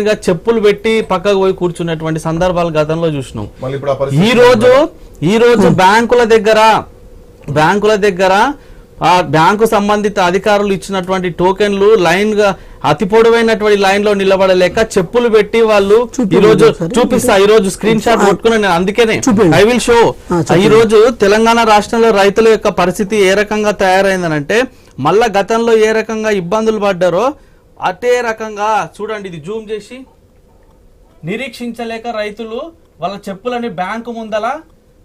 గా చెప్పులు పెట్టి పక్కకు పోయి కూర్చున్నటువంటి సందర్భాలు గతంలో చూసినాం మళ్ళీ ఇప్పుడు ఆ పరిస్థితి ఈ రోజు ఈ రోజు బ్యాంకుల దగ్గర బ్యాంకుల దగ్గర ఆ బ్యాంకు సంబంధిత అధికారులు ఇచ్చినటువంటి టోకెన్లు లైన్గా అతి పొడవైనటువంటి లైన్లో నిలబడలేక చెప్పులు పెట్టి వాళ్ళు ఈ రోజు చూపిస్తా ఈ రోజు స్క్రీన్ షాట్ కొట్టుకున్నాను నేను అందుకనే. I will show. ఈ రోజు తెలంగాణ రాష్ట్రంలో రైతుల యొక్క పరిస్థితి ఏ రకంగా తయారైందనంటే మళ్ళా గతంలో ఏ రకంగా ఇబ్బందులు పడ్డారో అదే రకంగా చూడండి ఇది జూమ్ చేసి నిరీక్షించలేక రైతులు వాళ్ళ చెప్పులని బ్యాంకు ముందల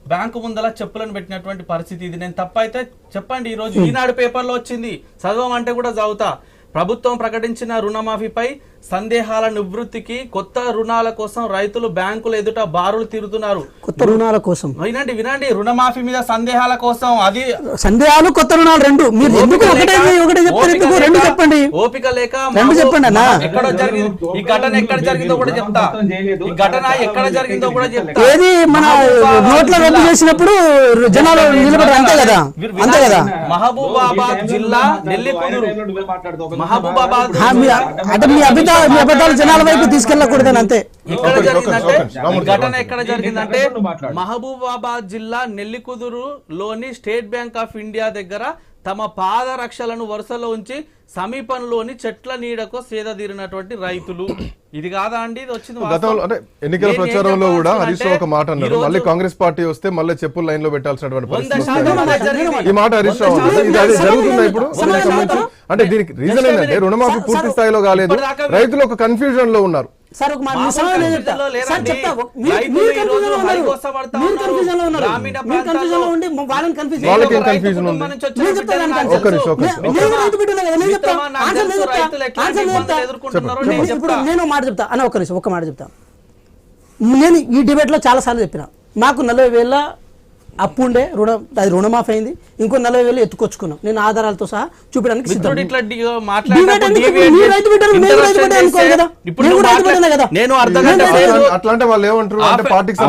బ్యాంకు ముందల చెప్పులను పెట్టినటువంటి పరిస్థితి ఇది. నేను తప్పైతే చెప్పండి ఈ రోజు ఈనాడు పేపర్లో వచ్చింది. చదవమంటే కూడా చదువుతా. ప్రభుత్వం ప్రకటించిన రుణమాఫీపై సందేహాల నివృత్తికి కొత్త రుణాల కోసం రైతులు బ్యాంకుల ఎదుట బారులు తిరుగుతున్నారు కొత్త రుణాల కోసం. వినండి వినండి. రుణమాఫీ మీద సందేహాల కోసం అది సందేహాలు కొత్త రుణాలు రెండు. మీరు ఎందుకు ఒకటే లేక- ఒకటే చెప్తారు ఓపిక ఎందుకు? రెండు చెప్పండి. ఓపిక లేక రెండు చెప్పండి అన్న. ఎక్కడ జరిగింది? ఈ ఘటన ఎక్కడ జరిగిందో కూడా చెప్తా. ఈ ఘటన ఎక్కడ జరిగిందో కూడా చెప్తా. ఏది మన నోట్ల రద్దు చేసినప్పుడు జనాలు నిలబడి అంతే కదా? అంతే కదా? మహబూబాబాద్ జిల్లా నెల్లికుదురు మహబూబాబాద్ అంటే మీ అబద్ధాలు మీ అబద్ధాలు జనాల వైపు తీసుకెళ్ళకూడదని అంతే. ఘటన ఎక్కడ జరిగిందంటే. మహబూబాబాద్ జిల్లా నెల్లికుదురు లోని స్టేట్ బ్యాంక్ ఆఫ్ ఇండియా దగ్గర తమ పాదరక్షలను వరుసలో ఉంచి సమీపంలోని చెట్ల నీడకు సేదతీరినటువంటి రైతులు ఇది కాదా అండి ఇది వచ్చింది. గతంలో అంటే ఎన్నికల ప్రచారంలో కూడా హరీష్ రావు ఒక మాట అన్నారు మళ్ళీ కాంగ్రెస్ పార్టీ వస్తే మళ్ళీ చెప్పులు లైన్లో పెట్టాల్సినటువంటి పరిస్థితి. ఈ మాట హరీష్ రావు. ఇది అదే జరుగుతుందా ఇప్పుడు అంటే దీనికి రీజన్ ఏంటంటే. రుణమాఫీ పూర్తి స్థాయిలో కాలేదు రైతులు ఒక కన్ఫ్యూజన్లో ఉన్నారు సార్ ఒక మాట నేను చెప్తా పరిస్థితుల్లో సార్ లేరండి. చెప్తా మీరు- రైతులు మీరు ఈ రోజు కన్ఫ్యూజన్లో ఉన్నారు హరిగోసపడతా మీరు ఉన్నారు. కన్ఫ్యూజన్లో ఉన్నారు గ్రామీణ మీరు కన్ఫ్యూజన్లో ప్రాంతాల్లో ఉండి వాళ్ళని కన్ఫ్యూజ్ వాళ్ళకి ఏం రైతు confusion ఉంది? కుటుంబం నుంచి వచ్చిన నేను చెప్తా బిడ్డలు దానికి నాకు ఒక్క నిమిషం, ఒక్క తెలుసు. నిమిషం. నేను రైతు బిడ్డలే కదా, నేను చెప్తా. మిత్రమా, నాకు ఆన్సర్ నేను తెలుసు చెప్తా. రైతులు ఎట్లాంటి ఆన్సర్ నేను ఇబ్బందులు చెప్తా. ఎదుర్కొంటున్నారో నేను నేను ఇప్పుడు చెప్తా. నేను ఒక మాట చెప్తా అన్న ఒక్క నిమిషం ఒక్క మాట చెప్తా నేను ఈ డిబేట్లో చాలా సార్లు చెప్పిన మాకు నలభై వేల అప్పు ఉండే రుణం అది రుణమాఫీ అయింది ఇంకో నలభై వేలు ఎత్తుకొచ్చుకున్నాం. నేను ఆధారాలతో సహా చూపించడానికి సిద్ధం. మిత్రుడు ఇట్లా డి- డిబేట్ మాట్లాడినప్పుడు ఎందుకు? deviate మీరు చేసి రైతు బిడ్డలు, నేను interruption రైతు బిడ్డలు అనుకోవాలి చేస్తే కదా. ఇప్పుడు నేను నువ్వు కూడా రైతు మాట్లా- బిడ్డనే కదా. నేను అర్ధ నేను గంట రైతు సేపు అట్లా- అట్లా అంటే వాళ్ళు ఏమంటారు? అంటే పార్టీకి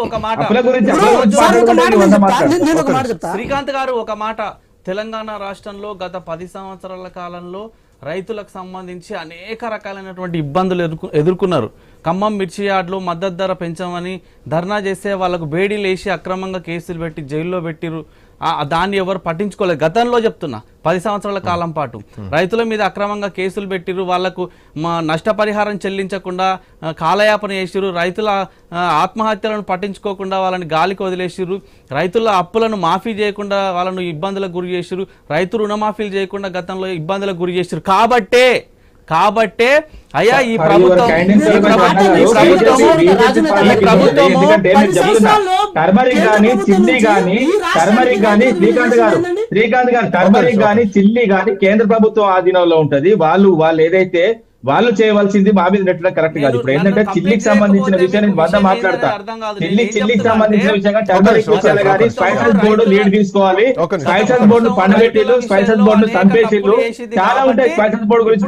ఒక మాట నేను ఒక మాట చెప్తా. శ్రీకాంత్ గారు ఒక మాట. తెలంగాణ రాష్ట్రంలో గత పది సంవత్సరాల కాలంలో రైతులకు సంబంధించి అనేక రకాలైనటువంటి ఇబ్బందులు ఎదుర్కొ ఎదుర్కొన్నారు. ఖమ్మం మిర్చి యార్డులో మద్దతు ధర పెంచమని ధర్నా చేస్తే వాళ్ళకు బేడీలు వేసి అక్రమంగా కేసులు పెట్టి జైల్లో పెట్టిరు. దాన్ని ఎవరు పట్టించుకోలేదు. గతంలో చెప్తున్నా పది సంవత్సరాల కాలం పాటు. రైతుల మీద అక్రమంగా కేసులు పెట్టిరు వాళ్ళకు మా నష్టపరిహారం చెల్లించకుండా కాలయాపన చేసిరు. రైతుల ఆత్మహత్యలను పట్టించుకోకుండా వాళ్ళని గాలికి వదిలేసిరు. రైతుల అప్పులను మాఫీ చేయకుండా వాళ్ళను ఇబ్బందులకు గురి చేసిరు. రైతు రుణమాఫీలు చేయకుండా గతంలో ఇబ్బందులకు గురి చేసిరు. కాబట్టే కాబట్టే అయ్యా ఈ ప్రభుత్వం టర్మరిక్ గాని చిల్లీ టర్మరిక్ శ్రీకాంత్ గారు శ్రీకాంత్ గారు టర్మరిక్ గాని చిల్లీ గాని కేంద్ర ప్రభుత్వం ఆధీనంలో ఉంటది. వాళ్ళు వాళ్ళు ఏదైతే వాళ్ళు చేయవలసింది మా మీద నెట్టడం కరెక్ట్ కాదు. ఇప్పుడు ఏంటంటే చిల్లీకి సంబంధించిన విషయం నేను వంద మాట్లాడతా. ఏంటనేది అర్థం కాదు. చిల్లీ చిల్లీకి సంబంధించిన విషయంగా టర్మరిక్ విషయాలు ఒక కానీ. స్పైసెస్ బోర్డు లీడ్ తీసుకోవాలి. స్పైసెస్ బోర్డు పండబెట్టిలు స్పైసెస్ బోర్డు చంపేసిళ్ళు చాలా ఉంటాయి స్పైసెస్ బోర్డు గురించి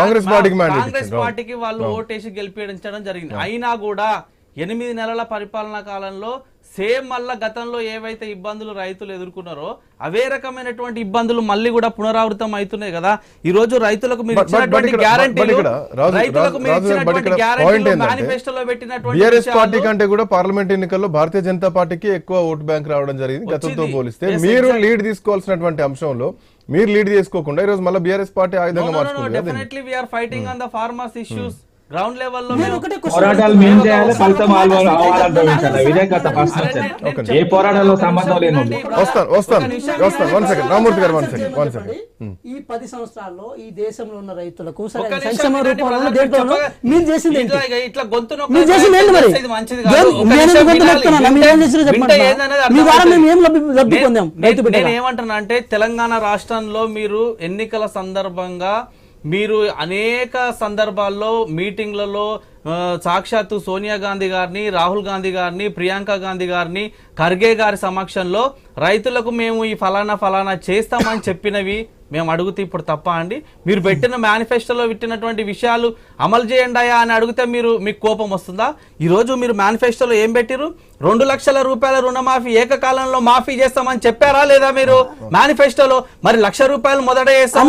కాంగ్రెస్ పార్టీకి కాంగ్రెస్. పార్టీకి వాళ్ళు ఓటేసి గెలిపించడం జరిగింది. అయినా కూడా ఎనిమిది నెలల పరిపాలనా కాలంలో సేమ్ మళ్ళా గతంలో ఏవైతే ఇబ్బందులు రైతులు ఎదుర్కొన్నారో అవే రకమైనటువంటి ఇబ్బందులు మళ్ళీ కూడా పునరావృతం అవుతున్నాయి కదా ఈ రోజు రైతులకు మీరు ఇచ్చినటువంటి గ్యారంటీలు రైతులకు మీరు రాజు- but ఇచ్చినటువంటి ఇక్కడ point గ్యారంటీలు ఏంటంటే మేనిఫెస్టోలో పెట్టినటువంటి బీఆర్ఎస్ పార్టీ కంటే కూడా పార్లమెంట్ ఎన్నికల్లో భారతీయ జనతా పార్టీకి ఎక్కువ ఓటు బ్యాంక్ రావడం జరిగింది గతంతో. పోలిస్తే మీరు. లీడ్ తీసుకోవాల్సినటువంటి అంశంలో మీరు లీడ్ తీసుకోకుండా ఈ రోజు మళ్ళీ బీఆర్ఎస్ పార్టీ ఆయుధంగా కదా దీన్ని. Definitely we're fighting on the farmers issues ground లెవెల్లో నేను ఒకటే question పోరాటాలు. మేము చేయాలి ఫలితం ఏ పోరాటాల్లో సంబంధం. వస్తాను వస్తాను వస్తాను వన్ సెకండ్ రామూర్తి గారు వన్ సెకండ్ వన్ సెకండ్ ఈ పది సంవత్సరాల్లో ఈ దేశంలో ఉన్న రైతులకు సంక్షేమ రూపంలో దేంట్లోనూ మీరు చేసింది ఏంటి? ఇట్లా ఇక ఇట్లా గొంతు మీరు చేసింది ఏంటి మరి? ఇది మంచిది కాదు. దేని- ఒక్క నేను? మీరు ఏం చేసినా చెప్పండి మీ? ద్వారా. మేము ఏం లబ్ధి లబ్ధి నేను- పొందాం రైతు నేను ఏమంటున్నా అంటే తెలంగాణ రాష్ట్రంలో మీరు ఎన్నికల సందర్భంగా మీరు అనేక సందర్భాల్లో మీటింగ్లలో సాక్షాత్తు సోనియా గాంధీ గారిని రాహుల్ గాంధీ గారిని ప్రియాంక గాంధీ గారిని ఖర్గే గారి సమక్షంలో రైతులకు మేము ఈ ఫలానా ఫలానా చేస్తామని చెప్పినవి మేము అడుగుతే ఇప్పుడు తప్ప అండి. మీరు పెట్టిన మేనిఫెస్టోలో పెట్టినటువంటి విషయాలు అమలు చేయండి అని అడిగితే మీరు మీకు కోపం వస్తుందా? ఈరోజు మీరు మేనిఫెస్టోలో ఏం పెట్టిరు రెండు లక్షల రూపాయల రుణమాఫీ ఏకకాలంలో మాఫీ చేస్తామని చెప్పారా లేదా మీరు? మేనిఫెస్టోలో మరి లక్ష రూపాయలు మొదట చేస్తాం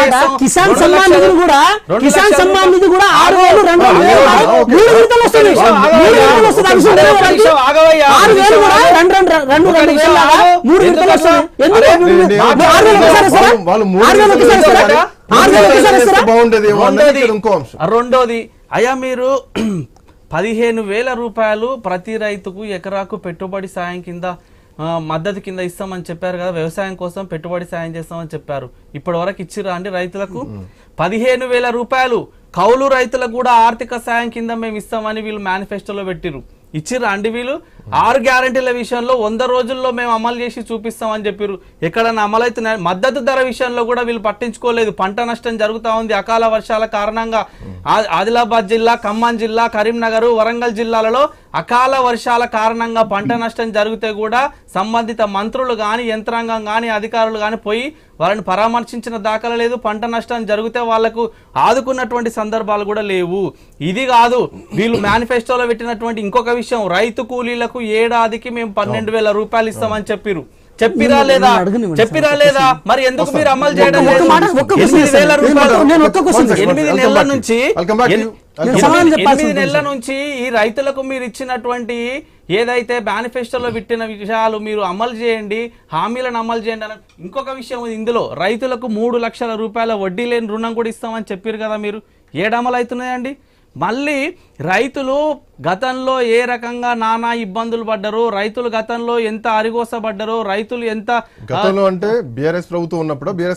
చేస్తాం. కిసాన్ సమ్మాన్ నిధి కూడా కిసాన్ లక్షల సమ్మాన్ నిధి కూడా రూపాయలు- ఆరు వేలు రెండు మూడు విడతలు వస్తుంది. ఆరు వేలు కూడా వేలు. మూడు విడతలు వస్తుంది? ఎందుకు? ఆరు వేలు ఒకసారి ఆరు వేలు ఒకసారి రెండోది అయ్యా మీరు పదిహేను వేల రూపాయలు ప్రతి రైతుకు ఎకరాకు పెట్టుబడి సాయం కింద మద్దతు కింద ఇస్తామని చెప్పారు కదా వ్యవసాయం కోసం పెట్టుబడి సాయం చేస్తామని చెప్పారు. ఇప్పటి వరకు ఇచ్చిరా అండి రైతులకు? పదిహేను వేల రూపాయలు కౌలు రైతులకు కూడా ఆర్థిక సాయం కింద మేము ఇస్తామని వీళ్ళు మేనిఫెస్టోలో పెట్టిరు ఇచ్చిర్రా అండి వీళ్ళు. ఆరు గ్యారంటీల విషయంలో వంద రోజుల్లో మేము అమలు చేసి చూపిస్తామని చెప్పారు ఎక్కడన్నా అమలైతే మద్దతు ధర విషయంలో కూడా వీళ్ళు పట్టించుకోలేదు. పంట నష్టం జరుగుతూ ఉంది. అకాల వర్షాల కారణంగా ఆదిలాబాద్ జిల్లా ఖమ్మం జిల్లా కరీంనగర్ వరంగల్ జిల్లాలలో అకాల వర్షాల కారణంగా పంట నష్టం జరిగితే కూడా సంబంధిత మంత్రులు కానీ యంత్రాంగం కానీ అధికారులు కానీ పోయి వాళ్ళని పరామర్శించిన దాఖలా లేదు పంట నష్టం జరిగితే వాళ్ళకు ఆదుకున్నటువంటి సందర్భాలు కూడా లేవు. ఇది కాదు వీళ్ళు మేనిఫెస్టోలో పెట్టినటువంటి ఇంకొక విషయం రైతు కూలీలకు ఏడాదికి మేము పన్నెండు వేల రూపాయలు ఇస్తామని చెప్పారు చెప్పిరా లేదా? చెప్పిరా లేదా? మరి ఎందుకు మీరు అమలు చేయడం ఒక్క లేదు? మాట, ఒక్క question ఎనిమిది నెలల. నుంచి ఎనిమిది నెలల. నుంచి ఈ రైతులకు మీరు ఇచ్చినటువంటి ఏదైతే మేనిఫెస్టోలో పెట్టిన విషయాలు మీరు అమలు చేయండి హామీలను అమలు చేయండి అని ఇంకొక విషయం ఇందులో. రైతులకు మూడు లక్షల రూపాయల వడ్డీ లేని రుణం కూడా ఇస్తామని చెప్పారు కదా మీరు. ఏడమలు అవుతున్నాయండి? మళ్ళీ రైతులు గతంలో ఏ రకంగా నానా ఇబ్బందులు పడ్డరు రైతులు గతంలో ఎంత అరిగోసపడ్డారో రైతులు ఎంత గతంలో అంటే బీఆర్ఎస్ ప్రభుత్వం ఉన్నప్పుడు బీఆర్ఎస్